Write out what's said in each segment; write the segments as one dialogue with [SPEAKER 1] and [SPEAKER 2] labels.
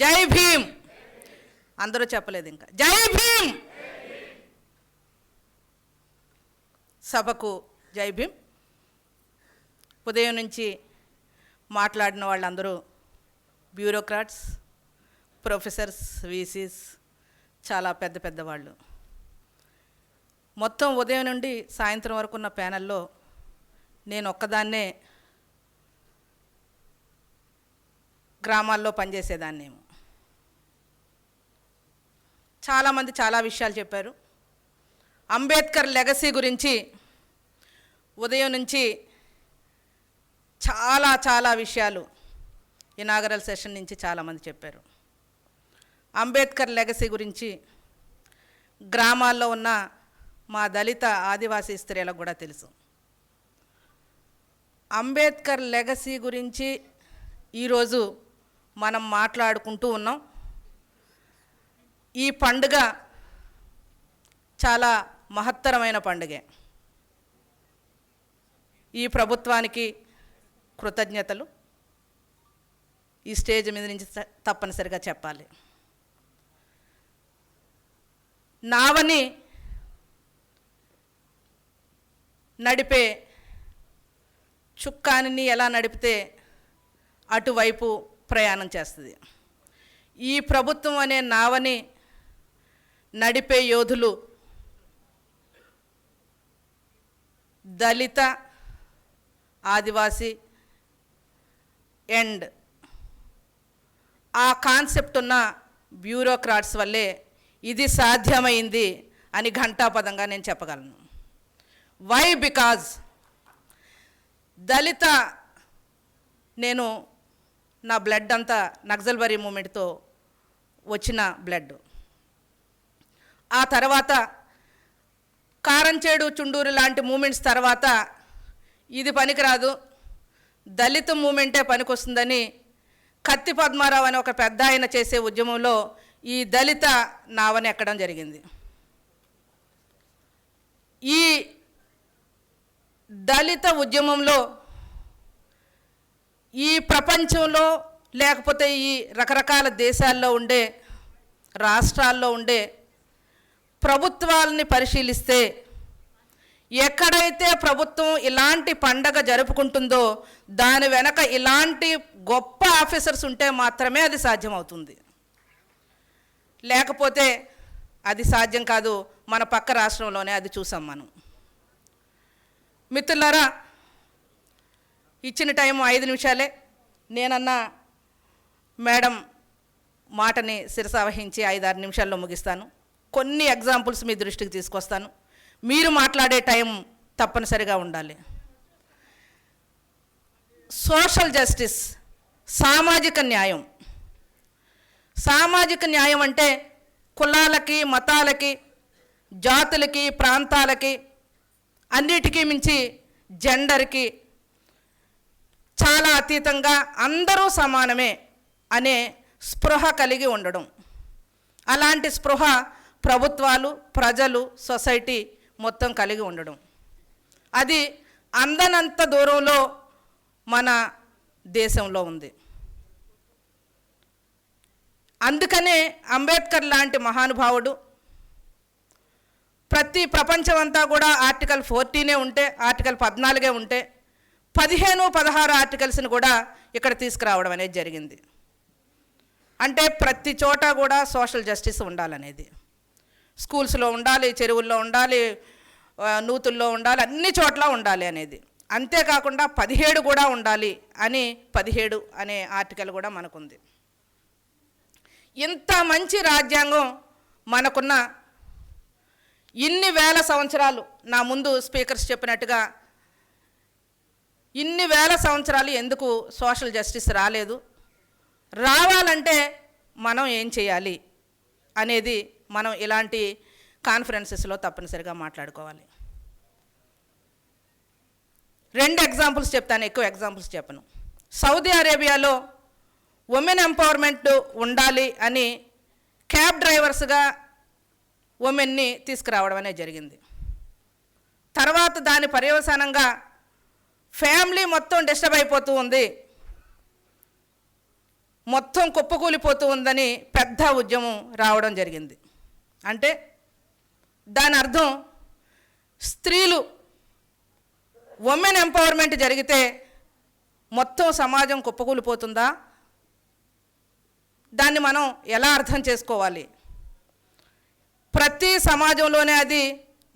[SPEAKER 1] జై భీమ్. అందరూ చెప్పలేదు ఇంకా. జై భీమ్. సభకు జై భీమ్. ఉదయం నుంచి మాట్లాడిన వాళ్ళందరూ బ్యూరోక్రాట్స్ ప్రొఫెసర్స్ వీసీస్ చాలా పెద్ద పెద్ద వాళ్ళు. మొత్తం ఉదయం నుండి సాయంత్రం వరకు ఉన్న ప్యానెల్లో నేను ఒక్కదాన్నే గ్రామాల్లో పనిచేసేదాన్నేమో. చాలామంది చాలా విషయాలు చెప్పారు. అంబేద్కర్ లెగసీ గురించి ఉదయం నుంచి చాలా చాలా విషయాలు ఇనాగరల్ సెషన్ నుంచి చాలామంది చెప్పారు. అంబేద్కర్ లెగసీ గురించి గ్రామాల్లో ఉన్న మా దళిత ఆదివాసీ స్త్రీలకు కూడా తెలుసు. అంబేద్కర్ లెగసీ గురించి ఈరోజు మనం మాట్లాడుకుంటూ ఉన్నాం. ఈ పండుగ చాలా మహత్తరమైన పండుగే. ఈ ప్రభుత్వానికి కృతజ్ఞతలు. ఈ స్టేజ్ మీద నుంచి త- తప్పనిసరిగా చెప్పాలి. నావని నడిపే చుక్కానిని ఎలా నడిపితే అటువైపు ప్రయాణం చేస్తుంది. ఈ ప్రభుత్వం అనే నావని నడిపే యోధులు. దళిత ఆదివాసి అండ్ ఆ కాన్సెప్ట్ ఉన్న బ్యూరోక్రాట్స్ వల్లే ఇది సాధ్యమైంది అని ఘంటాపదంగా నేను చెప్పగలను. వై బికాజ్ దళిత నేను నా బ్లడ్ అంతా నక్సల్బరీ మూమెంట్తో వచ్చిన బ్లడ్. ఆ తర్వాత కారంచేడు చుండూరు లాంటి మూమెంట్స్ తర్వాత ఇది పనికిరాదు. దళిత మూమెంటే పనికొస్తుందని కత్తి పద్మారావు అనే ఒక పెద్ద ఆయన చేసే ఉద్యమంలో ఈ దళిత నావని ఎక్కడం జరిగింది. ఈ దళిత ఉద్యమంలో ఈ ప్రపంచంలో లేకపోతే ఈ రకరకాల దేశాల్లో ఉండే రాష్ట్రాల్లో ఉండే ప్రభుత్వాలని పరిశీలిస్తే ఎక్కడైతే ప్రభుత్వం ఇలాంటి పండగ జరుపుకుంటుందో దాని వెనక ఇలాంటి గొప్ప ఆఫీసర్స్ ఉంటే మాత్రమే అది సాధ్యమవుతుంది. లేకపోతే అది సాధ్యం కాదు మన పక్క రాష్ట్రంలోనే అది చూసాం మనం. మిత్రులారా ఇచ్చిన టైం ఐదు నిమిషాలే. నేనన్నా మేడం మాటని శిరసావహించి ఐదారు నిమిషాల్లో ముగిస్తాను. కొన్ని ఎగ్జాంపుల్స్ మీ దృష్టికి తీసుకొస్తాను. మీరు మాట్లాడే టైం తప్పనిసరిగా ఉండాలి. సోషల్ జస్టిస్ సామాజిక న్యాయం. సామాజిక న్యాయం అంటే కులాలకి మతాలకి జాతులకి ప్రాంతాలకి అన్నిటికీ మించి జెండర్కి చాలా అతీతంగా అందరూ సమానమే అనే స్పృహ కలిగి ఉండడం. అలాంటి స్పృహ ప్రభుత్వాలు ప్రజలు సొసైటీ మొత్తం కలిగి ఉండడం. అది అందనంత దూరంలో మన దేశంలో ఉంది. అందుకనే అంబేద్కర్ లాంటి మహానుభావుడు ప్రతి ప్రపంచం అంతా కూడా ఆర్టికల్ ఫోర్టీనే ఉంటే ఆర్టికల్ పద్నాలుగే ఉంటే పదిహేను పదహారు ఆర్టికల్స్ని కూడా ఇక్కడ తీసుకురావడం అనేది జరిగింది. అంటే ప్రతి చోట కూడా సోషల్ జస్టిస్ ఉండాలనేది. స్కూల్స్లో ఉండాలి చెరువుల్లో ఉండాలి నూతుల్లో ఉండాలి అన్ని చోట్ల ఉండాలి అనేది. అంతేకాకుండా పదిహేడు కూడా ఉండాలి అని పదిహేడు అనే ఆర్టికల్ కూడా మనకుంది. ఇంత మంచి రాజ్యాంగం మనకున్న ఇన్ని వేల సంవత్సరాలు నా ముందు స్పీకర్స్ చెప్పినట్టుగా ఇన్ని వేల సంవత్సరాలు ఎందుకు సోషల్ జస్టిస్ రాలేదు? రావాలంటే మనం ఏం చేయాలి? అనేది మనం ఇలాంటి కాన్ఫరెన్సెస్లో తప్పనిసరిగా మాట్లాడుకోవాలి. రెండు ఎగ్జాంపుల్స్ చెప్తాను ఎక్కువ ఎగ్జాంపుల్స్ చెప్పను. సౌదీ అరేబియాలో ఉమెన్ ఎంపవర్మెంట్ ఉండాలి అని క్యాబ్ డ్రైవర్స్గా ఉమెన్ని తీసుకురావడం అనేది జరిగింది. తర్వాత దాని పర్యవసానంగా ఫ్యామిలీ మొత్తం డిస్టర్బ్ అయిపోతూ ఉంది. మొత్తం కుప్పకూలిపోతూ ఉందని పెద్ద ఉద్యమం రావడం జరిగింది. అంటే దాని అర్థం స్త్రీలు ఉమెన్ ఎంపవర్మెంట్ జరిగితే మొత్తం సమాజం కుప్పకూలిపోతుందా? దాన్ని మనం ఎలా అర్థం చేసుకోవాలి? ప్రతి సమాజంలోనే అది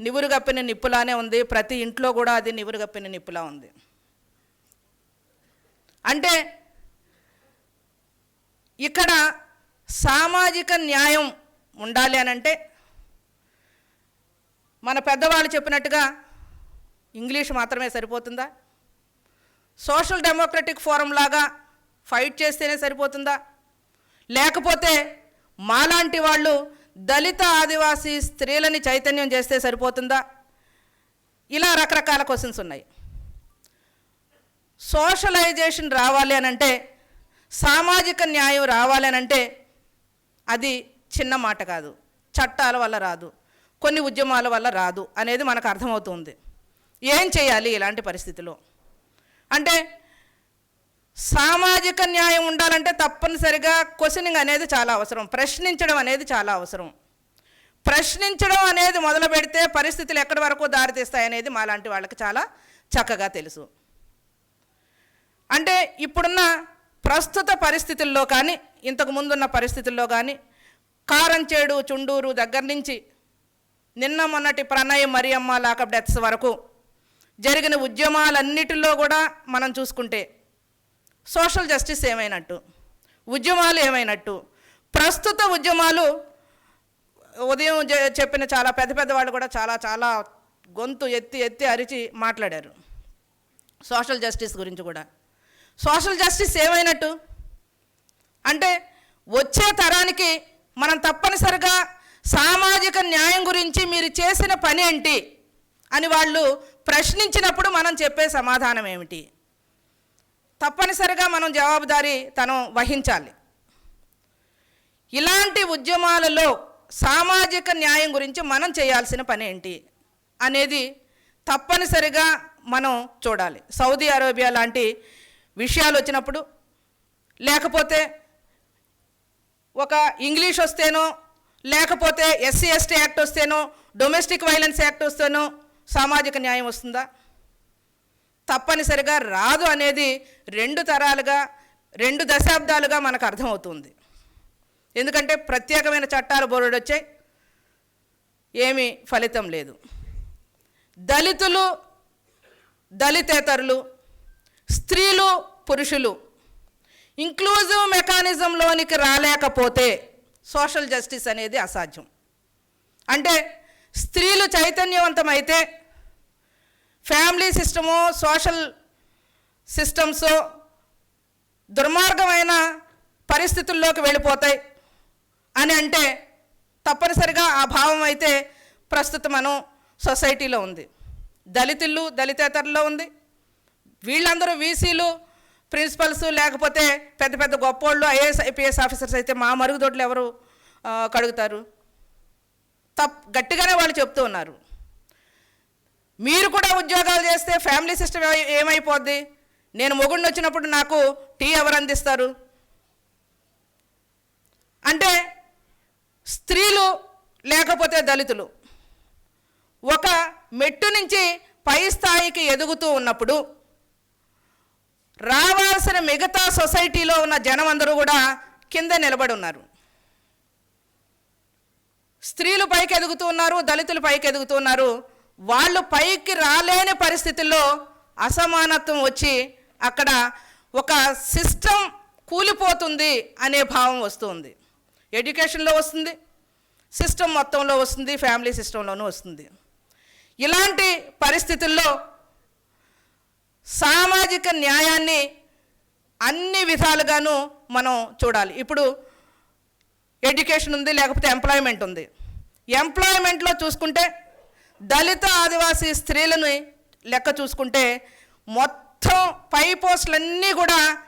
[SPEAKER 1] నివురుగప్పిన నిప్పులానే ఉంది. ప్రతి ఇంట్లో కూడా అది నివురుగప్పిన నిప్పులా ఉంది. అంటే ఇక్కడ సామాజిక న్యాయం ఉండాలి అని అంటే మన పెద్దవాళ్ళు చెప్పినట్టుగా ఇంగ్లీష్ మాత్రమే సరిపోతుందా? సోషల్ డెమోక్రటిక్ ఫోరం లాగా ఫైట్ చేస్తేనే సరిపోతుందా? లేకపోతే మాలాంటి వాళ్ళు దళిత ఆదివాసీ స్త్రీలని చైతన్యం చేస్తే సరిపోతుందా? ఇలా రకరకాల క్వశ్చన్స్ ఉన్నాయి. సోషలైజేషన్ రావాలి అనంటే అంటే సామాజిక న్యాయం రావాలి అనంటే అంటే అది చిన్న మాట కాదు. చట్టాల వల్ల రాదు. కొన్ని ఉద్యమాల వల్ల రాదు అనేది మనకు అర్థమవుతుంది. ఏం చేయాలి ఇలాంటి పరిస్థితిలో? అంటే సామాజిక న్యాయం ఉండాలంటే తప్పనిసరిగా క్వశ్చనింగ్ అనేది చాలా అవసరం. ప్రశ్నించడం అనేది చాలా అవసరం. ప్రశ్నించడం అనేది మొదలు పెడితే పరిస్థితులు ఎక్కడి వరకు దారితీస్తాయనేది మాలాంటి వాళ్ళకి చాలా చక్కగా తెలుసు. అంటే ఇప్పుడున్న ప్రస్తుత పరిస్థితుల్లో కానీ ఇంతకు ముందున్న పరిస్థితుల్లో కానీ కారంచేడు చుండూరు దగ్గర నుంచి నిన్న మొన్నటి ప్రణయ్ మరియమ్మ లాకప్ డెత్స్ వరకు జరిగిన ఉద్యమాలన్నిటిలో కూడా మనం చూసుకుంటే సోషల్ జస్టిస్ ఏమైనట్టు ఉద్యమాలు ఏమైనట్టు ప్రస్తుత ఉద్యమాలు ఉదయం చెప్పిన చాలా పెద్ద పెద్ద వాళ్ళు కూడా చాలా చాలా గొంతు ఎత్తి ఎత్తి అరిచి మాట్లాడారు సోషల్ జస్టిస్ గురించి కూడా. సోషల్ జస్టిస్ ఏమైనట్టు అంటే వచ్చే తరానికి మనం తప్పనిసరిగా సామాజిక న్యాయం గురించి మీరు చేసిన పని ఏంటి అని వాళ్ళు ప్రశ్నించినప్పుడు మనం చెప్పే సమాధానం ఏమిటి? తప్పనిసరిగా మనం జవాబుదారీ తను వహించాలి. ఇలాంటి ఉద్యమాలలో సామాజిక న్యాయం గురించి మనం చేయాల్సిన పని ఏంటి అనేది తప్పనిసరిగా మనం చూడాలి. సౌదీ అరేబియా లాంటి విషయాలు వచ్చినప్పుడు లేకపోతే ఒక ఇంగ్లీష్ వస్తేనో లేకపోతే ఎస్సీ ఎస్టీ యాక్ట్ వస్తేనో డొమెస్టిక్ వైలెన్స్ యాక్ట్ వస్తేనో సామాజిక న్యాయం వస్తుందా? తప్పనిసరిగా రాదు అనేది రెండు తరాలుగా రెండు దశాబ్దాలుగా మనకు అర్థమవుతుంది. ఎందుకంటే ప్రత్యేకమైన చట్టాలు బోర్డు వచ్చాయి. ఏమీ ఫలితం లేదు. దళితులు దళితేతరులు స్త్రీలు పురుషులు ఇంక్లూజివ్ మెకానిజంలోనికి రాలేకపోతే సోషల్ జస్టిస్ అనేది అసాధ్యం. అంటే స్త్రీలు చైతన్యవంతమైతే ఫ్యామిలీ సిస్టము సోషల్ సిస్టమ్స్ దుర్మార్గమైన పరిస్థితుల్లోకి వెళ్ళిపోతాయి అని అంటే తప్పనిసరిగా ఆ భావం అయితే ప్రస్తుతం మనం సొసైటీలో ఉంది. దళితులు దళితేతరులో ఉంది. వీళ్ళందరూ వీసీలు ప్రిన్సిపల్స్ లేకపోతే పెద్ద పెద్ద గొప్పోళ్ళు ఐఏఎస్ ఐపీఎస్ ఆఫీసర్స్ అయితే మా మరుగుదొడ్లు ఎవరు కడుగుతారు? తప్ గట్టిగానే వాళ్ళు చెప్తూ ఉన్నారు. మీరు కూడా ఉద్యోగాలు చేస్తే ఫ్యామిలీ సిస్టమ్ ఏమైపోద్ది? నేను మొగుడిని వచ్చినప్పుడు నాకు టీ ఎవరు అందిస్తారు? అంటే స్త్రీలు లేకపోతే దళితులు. ఒక మెట్టు నుంచి పై స్థాయికి ఎదుగుతూ ఉన్నప్పుడు రావాల్సిన మిగతా సొసైటీలో ఉన్న జనం అందరూ కూడా కింద నిలబడి ఉన్నారు స్త్రీలు పైకి ఎదుగుతూ ఉన్నారు దళితులు పైకి ఎదుగుతూ ఉన్నారు. వాళ్ళు పైకి రాలేని పరిస్థితుల్లో అసమానత్వం వచ్చి అక్కడ ఒక సిస్టమ్ కూలిపోతుంది అనే భావం వస్తుంది. ఎడ్యుకేషన్లో వస్తుంది సిస్టమ్ మొత్తంలో వస్తుంది ఫ్యామిలీ సిస్టంలోనూ వస్తుంది. ఇలాంటి పరిస్థితుల్లో సామాజిక న్యాయాన్ని అన్ని విధాలుగాను మనం చూడాలి. ఇప్పుడు ఎడ్యుకేషన్ ఉంది లేకపోతే ఎంప్లాయ్మెంట్ ఉంది. ఎంప్లాయ్మెంట్లో చూసుకుంటే దళిత ఆదివాసీ స్త్రీలను లెక్క చూసుకుంటే మొత్తం పై పోస్టులన్నీ కూడా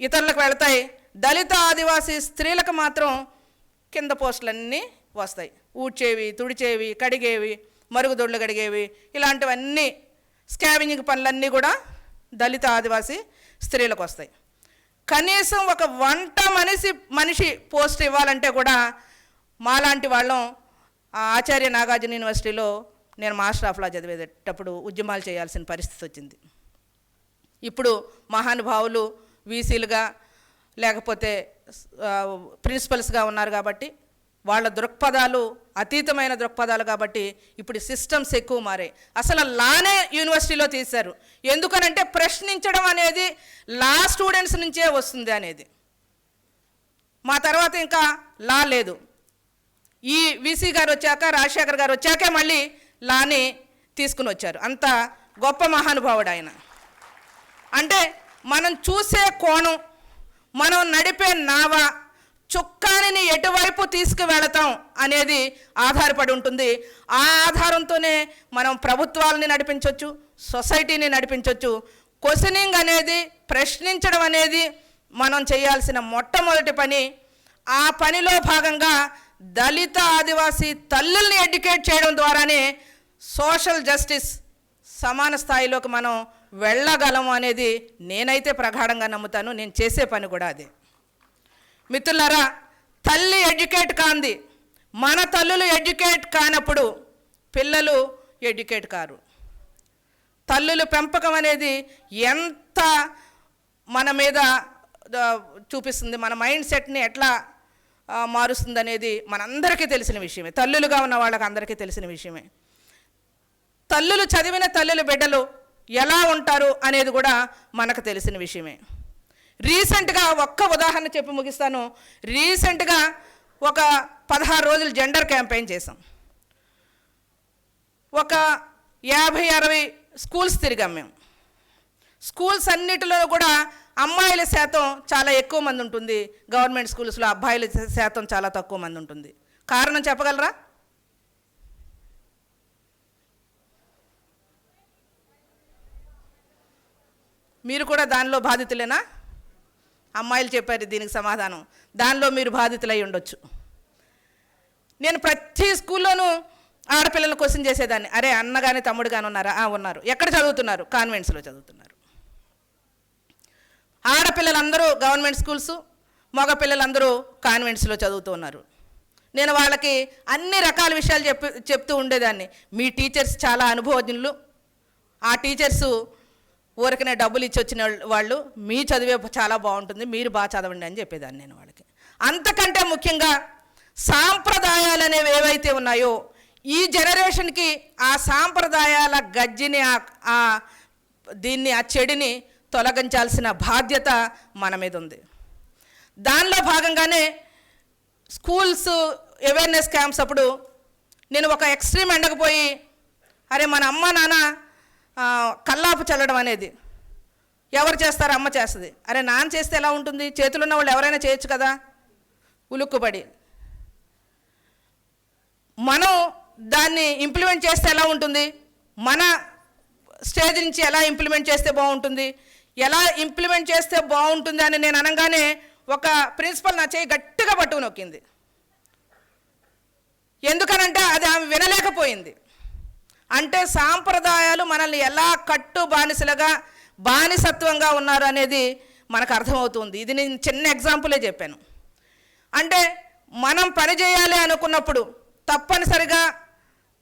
[SPEAKER 1] ఇతరులకు వెళతాయి. దళిత ఆదివాసీ స్త్రీలకు మాత్రం కింద పోస్టులన్నీ వస్తాయి. ఊడ్చేవి తుడిచేవి కడిగేవి మరుగుదొడ్లు కడిగేవి ఇలాంటివన్నీ స్కావింగ్ పనులన్నీ కూడా దళిత ఆదివాసీ స్త్రీలకు వస్తాయి. కనీసం ఒక వంట మనిషి మనిషి పోస్ట్ ఇవ్వాలంటే కూడా మాలాంటి వాళ్ళం ఆచార్య నాగార్జున యూనివర్సిటీలో నేను మాస్టర్ ఆఫ్ లా చదివేటప్పుడు ఉద్యమాలు చేయాల్సిన పరిస్థితి వచ్చింది. ఇప్పుడు మహానుభావులు వీసీలుగా లేకపోతే ప్రిన్సిపల్స్గా ఉన్నారు కాబట్టి వాళ్ళ దృక్పథాలు అతీతమైన దృక్పథాలు కాబట్టి ఇప్పుడు సిస్టమ్స్ ఎక్కువ మారాయి. అసలు లానే యూనివర్సిటీలో తీశారు. ఎందుకనంటే ప్రశ్నించడం అనేది లా స్టూడెంట్స్ నుంచే వస్తుంది అనేది. మా తర్వాత ఇంకా లా లేదు. ఈ వీసీ గారు వచ్చాక రాజశేఖర్ గారు వచ్చాకే మళ్ళీ లాని తీసుకుని వచ్చారు. అంత గొప్ప మహానుభావుడు ఆయన. అంటే మనం చూసే కోణం మనం నడిపే నావ చుక్కానిని ఎటువైపు తీసుకువెళతాం అనేది ఆధారపడి ఉంటుంది. ఆ ఆధారంతోనే మనం ప్రభుత్వాలని నడిపించవచ్చు సొసైటీని నడిపించవచ్చు క్వశ్చనింగ్ అనేది ప్రశ్నించడం అనేది మనం చేయాల్సిన మొట్టమొదటి పని. ఆ పనిలో భాగంగా దళిత ఆదివాసీ తల్లుల్ని ఎడ్యుకేట్ చేయడం ద్వారానే సోషల్ జస్టిస్ సమాన స్థాయిలోకి మనం వెళ్ళగలము అనేది నేనైతే ప్రగాఢంగా నమ్ముతాను. నేను చేసే పని కూడా అదే. మిత్రులారా తల్లి ఎడ్యుకేట్ కాంది. మన తల్లులు ఎడ్యుకేట్ కానప్పుడు పిల్లలు ఎడ్యుకేట్ కారు. తల్లులు పెంపకం అనేది ఎంత మన మీద చూపిస్తుంది మన మైండ్ సెట్ని ఎట్లా మారుస్తుంది అనేది మనందరికీ తెలిసిన విషయమే. తల్లులుగా ఉన్న వాళ్ళకి అందరికీ తెలిసిన విషయమే. తల్లులు చదివిన తల్లుల బిడ్డలు ఎలా ఉంటారు అనేది కూడా మనకు తెలిసిన విషయమే. రీసెంట్గా ఒక్క ఉదాహరణ చెప్పి ముగిస్తాను. రీసెంట్గా ఒక పదహారు రోజులు జెండర్ క్యాంపెయిన్ చేసాం ఒక యాభై అరవై స్కూల్స్ తిరిగాం మేము. స్కూల్స్ అన్నిటిలో కూడా అమ్మాయిల శాతం చాలా ఎక్కువ మంది ఉంటుంది. గవర్నమెంట్ స్కూల్స్లో అబ్బాయిల శాతం చాలా తక్కువ మంది ఉంటుంది. కారణం చెప్పగలరా? మీరు కూడా దానిలో బాధితులేనా? అమ్మాయిలు చెప్పారు దీనికి సమాధానం. దానిలో మీరు బాధితులై ఉండొచ్చు. నేను ప్రతి స్కూల్లోనూ ఆడపిల్లలు క్వశ్చన్ చేసేదాన్ని. అరే అన్న కానీ తమ్ముడు కానీ ఉన్నారా? "ఆ, ఉన్నారు. ఎక్కడ చదువుతున్నారు? కాన్వెంట్స్లో చదువుతున్నారు. ఆడపిల్లలందరూ గవర్నమెంట్ స్కూల్స్ మగ పిల్లలందరూ కాన్వెంట్స్లో చదువుతూ ఉన్నారు. నేను వాళ్ళకి అన్ని రకాల విషయాలు చెప్పి చెప్తూ ఉండేదాన్ని. మీ టీచర్స్ చాలా అనుభవజ్ఞులు. ఆ టీచర్సు ఊరికనే డబ్బులు ఇచ్చి వచ్చిన వాళ్ళు- వాళ్ళు మీ చదివే చాలా బాగుంటుంది మీరు బాగా చదవండి అని చెప్పేదాన్ని నేను వాళ్ళకి. అంతకంటే ముఖ్యంగా సాంప్రదాయాలు అనేవి ఏవైతే ఉన్నాయో ఈ జనరేషన్కి ఆ సాంప్రదాయాల గజ్జిని ఆ- దీన్ని ఆ చెడిని తొలగించాల్సిన బాధ్యత మన మీద ఉంది. దానిలో భాగంగానే స్కూల్స్ అవేర్నెస్ క్యాంప్స్ అప్పుడు నేను ఒక ఎక్స్ట్రీమ్ ఎండకపోయి అరే మన అమ్మ నాన్న కల్లాపు చల్లడం అనేది. ఎవరు చేస్తారు అమ్మ చేస్తుంది. అరే నాన్న చేస్తే ఎలా ఉంటుంది? చేతులు ఉన్న వాళ్ళు ఎవరైనా చేయొచ్చు కదా? ఉలుక్కుబడి. మనం దాన్ని ఇంప్లిమెంట్ చేస్తే ఎలా ఉంటుంది? మన స్టేజ్ నుంచి ఎలా ఇంప్లిమెంట్ చేస్తే బాగుంటుంది? ఎలా ఇంప్లిమెంట్ చేస్తే బాగుంటుంది అని నేను అనగానే ఒక ప్రిన్సిపల్ నా చేయి గట్టిగా పట్టుకు నొక్కింది. ఎందుకనంటే అది ఆమె వినలేకపోయింది. అంటే సాంప్రదాయాలు మనల్ని ఎలా కట్టు బానిసలుగా బానిసత్వంగా ఉన్నారు అనేది మనకు అర్థమవుతుంది. ఇది నేను చిన్న ఎగ్జాంపులే చెప్పాను. అంటే మనం పని చేయాలి అనుకున్నప్పుడు తప్పనిసరిగా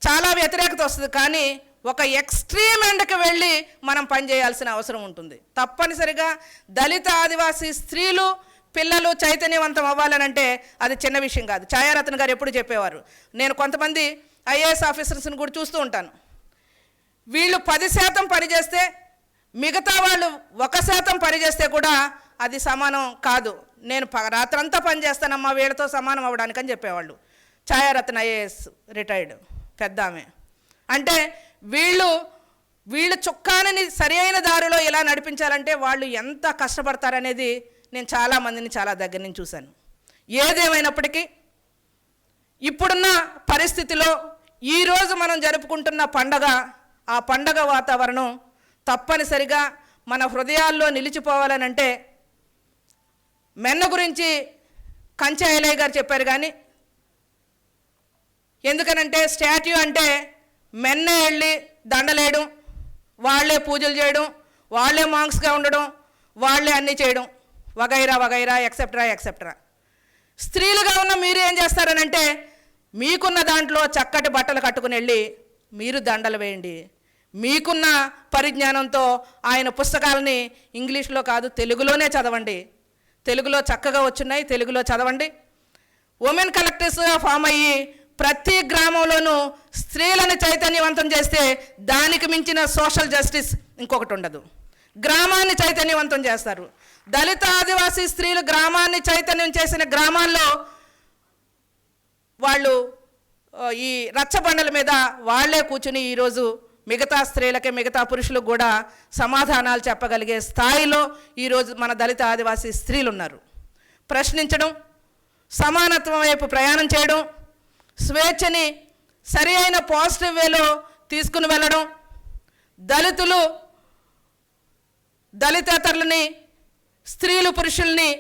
[SPEAKER 1] చాలా వ్యతిరేకత వస్తుంది. కానీ ఒక ఎక్స్ట్రీమ్ ఎండ్కి వెళ్ళి మనం పని చేయాల్సిన అవసరం ఉంటుంది. తప్పనిసరిగా దళిత ఆదివాసీ స్త్రీలు పిల్లలు చైతన్యవంతం అవ్వాలనంటే అది చిన్న విషయం కాదు. ఛాయారత్న గారు ఎప్పుడు చెప్పేవారు నేను కొంతమంది ఐఏఎస్ ఆఫీసర్స్ని కూడా చూస్తూ ఉంటాను. వీళ్ళు పది శాతం పనిచేస్తే మిగతా వాళ్ళు ఒక శాతం పనిచేస్తే కూడా అది సమానం కాదు. నేను ప- రాత్రంతా పనిచేస్తానమ్మా వీళ్ళతో సమానం అవ్వడానికి అని చెప్పేవాళ్ళు. ఛాయారత్న ఐఏఎస్ రిటైర్డ్ పెద్ద ఆమె. అంటే వీళ్ళు వీళ్ళు చుక్కానని సరి అయిన దారిలో ఎలా నడిపించాలంటే వాళ్ళు ఎంత కష్టపడతారనేది నేను చాలా మందిని చాలా దగ్గర నుంచి చూశాను. ఏదేమైనప్పటికీ ఇప్పుడున్న పరిస్థితిలో ఈరోజు మనం జరుపుకుంటున్న పండగ ఆ పండగ వాతావరణం తప్పనిసరిగా మన హృదయాల్లో నిలిచిపోవాలనంటే మెన్న గురించి కంచె ఐలయ్య గారు చెప్పారు కానీ ఎందుకనంటే స్టాట్యూ అంటే మెన్న వెళ్ళి దండలేయడం వాళ్ళే పూజలు చేయడం వాళ్ళే మాంక్స్గా ఉండడం వాళ్ళే అన్నీ చేయడం. వగైరా వగైరా ఎక్సెట్రా ఎక్సెట్రా స్త్రీలుగా ఉన్న మీరు ఏం చేస్తారనంటే మీకున్న దాంట్లో చక్కటి బట్టలు కట్టుకుని వెళ్ళి మీరు దండలు వేయండి. మీకున్న పరిజ్ఞానంతో ఆయన పుస్తకాలని ఇంగ్లీష్లో కాదు తెలుగులోనే చదవండి. తెలుగులో చక్కగా వచ్చున్నాయి తెలుగులో చదవండి. ఉమెన్ కలెక్టర్స్గా ఫామ్ అయ్యి ప్రతి గ్రామంలోనూ స్త్రీలను చైతన్యవంతం చేస్తే దానికి మించిన సోషల్ జస్టిస్ ఇంకొకటి ఉండదు. గ్రామాన్ని చైతన్యవంతం చేస్తారు. దళిత ఆదివాసీ స్త్రీలు గ్రామాన్ని చైతన్యం చేసిన గ్రామాల్లో వాళ్ళు ఈ రచ్చబండల మీద వాళ్ళే కూర్చుని ఈరోజు మిగతా స్త్రీలకి మిగతా పురుషులకు కూడా సమాధానాలు చెప్పగలిగే స్థాయిలో ఈరోజు మన దళిత ఆదివాసీ స్త్రీలు ఉన్నారు ప్రశ్నించడం సమానత్వం వైపు ప్రయాణం చేయడం స్వేచ్ఛని సరి అయిన పాజిటివ్ వేలో తీసుకుని వెళ్ళడం దళితులు దళితేతరులని స్త్రీలు పురుషుల్ని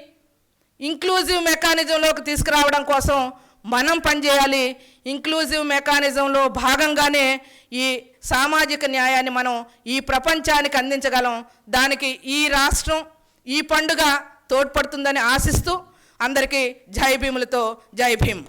[SPEAKER 1] ఇంక్లూజివ్ మెకానిజంలోకి తీసుకురావడం కోసం మనం పనిచేయాలి. ఇంక్లూజివ్ మెకానిజంలో భాగంగానే ఈ సామాజిక న్యాయాన్ని మనం ఈ ప్రపంచానికి అందించగలం. దానికి ఈ రాష్ట్రం ఈ పండుగ తోడ్పడుతుందని ఆశిస్తూ అందరికీ జై భీములతో జై భీమ్.